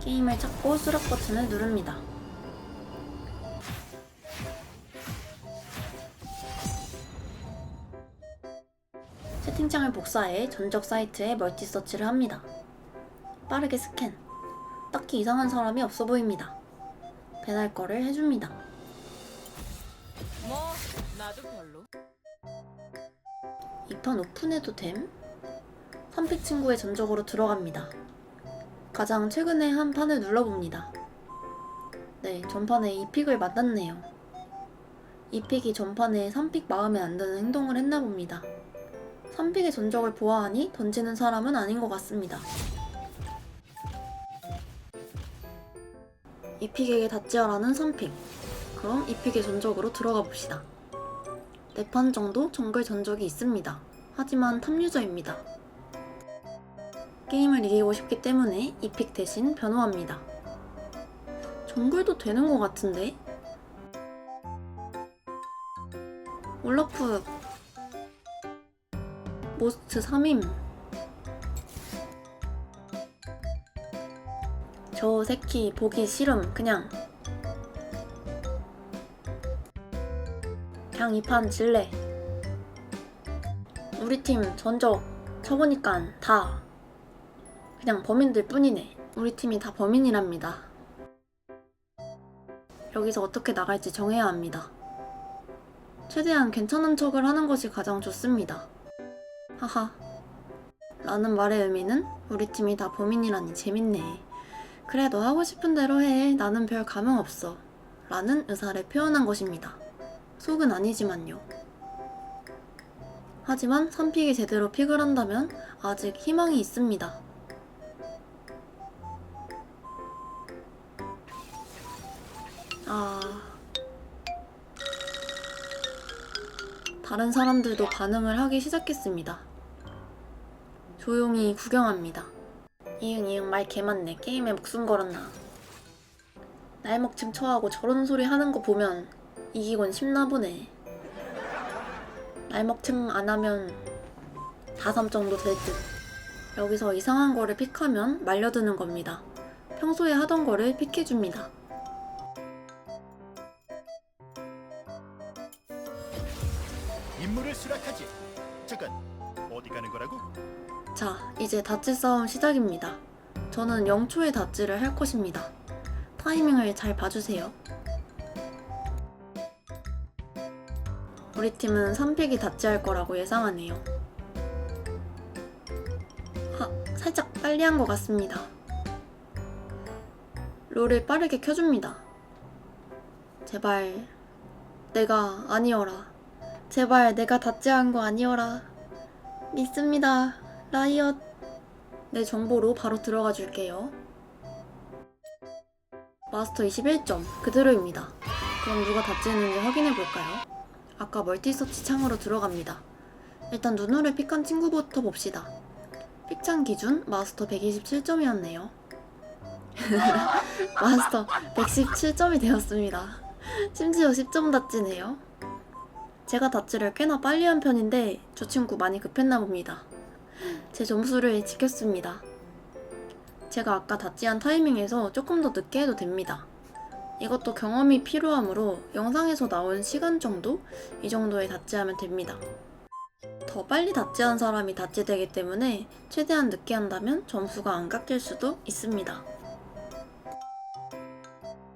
게임을 찾고 수락 버튼을 누릅니다. 채팅창을 복사해 전적 사이트에 멀티 서치를 합니다. 빠르게 스캔. 딱히 이상한 사람이 없어 보입니다. 배달 거를 해줍니다. 뭐 나도 별로. 이판 오픈해도 됨? 3픽 친구의 전적으로 들어갑니다. 가장 최근에 한 판을 눌러봅니다. 네, 전판에 2픽을 만났네요. 2픽이 전판에 3픽 마음에 안 드는 행동을 했나 봅니다. 3픽의 전적을 보아하니 던지는 사람은 아닌 것 같습니다. 2픽에게 닿지 않라는 3픽. 그럼 2픽의 전적으로 들어가 봅시다. 4판 정도 정글 전적이 있습니다. 하지만 탑유저입니다. 게임을 이기고 싶기 때문에 이 픽 대신 변호합니다. 정글도 되는 것 같은데? 올라프. 모스트 3임. 저 새끼 보기 싫음 그냥. 그냥 이 판 질래. 우리 팀 전적 쳐보니까 다 그냥 범인들 뿐이네. 우리 팀이 다 범인이랍니다. 여기서 어떻게 나갈지 정해야 합니다. 최대한 괜찮은 척을 하는 것이 가장 좋습니다. 하하. 라는 말의 의미는 우리 팀이 다 범인이라니 재밌네. 그래, 너 하고 싶은 대로 해. 나는 별 감흥 없어. 라는 의사를 표현한 것입니다. 속은 아니지만요. 하지만 3픽이 제대로 픽을 한다면 아직 희망이 있습니다. 아. 다른 사람들도 반응을 하기 시작했습니다. 조용히 구경합니다. 이응 이응 말 개많네. 게임에 목숨 걸었나. 날먹침 쳐하고 저런 소리 하는 거 보면 이기곤 쉽나 보네. 날먹침 안 하면 다삼 정도 될 듯. 여기서 이상한 거를 픽하면 말려드는 겁니다. 평소에 하던 거를 픽해줍니다. 임무를 수락하지. 잠깐, 어디 가는 거라고? 자, 이제 다찌 싸움 시작입니다. 저는 0초의 다찌를 할 것입니다. 타이밍을 잘 봐주세요. 우리 팀은 3픽이 다찌 할 거라고 예상하네요. 하, 살짝 빨리 한 것 같습니다. 롤을 빠르게 켜줍니다. 제발, 내가 아니어라. 제발 내가 다찌 한 거 아니어라. 믿습니다. 라이엇. 내 정보로 바로 들어가 줄게요. 마스터 21점 그대로입니다. 그럼 누가 다찌했는지 확인해 볼까요? 아까 멀티서치 창으로 들어갑니다. 일단 눈으로 픽한 친구부터 봅시다. 픽창 기준 마스터 127점이었네요. 마스터 117점이 되었습니다. 심지어 10점 다찌네요. 제가 다찌를 꽤나 빨리 한 편인데 저 친구 많이 급했나 봅니다. 제 점수를 지켰습니다. 제가 아까 다찌한 타이밍에서 조금 더 늦게 해도 됩니다. 이것도 경험이 필요하므로 영상에서 나온 시간 정도? 이 정도에 다찌하면 됩니다. 더 빨리 다찌한 사람이 다찌되기 때문에 최대한 늦게 한다면 점수가 안 깎일 수도 있습니다.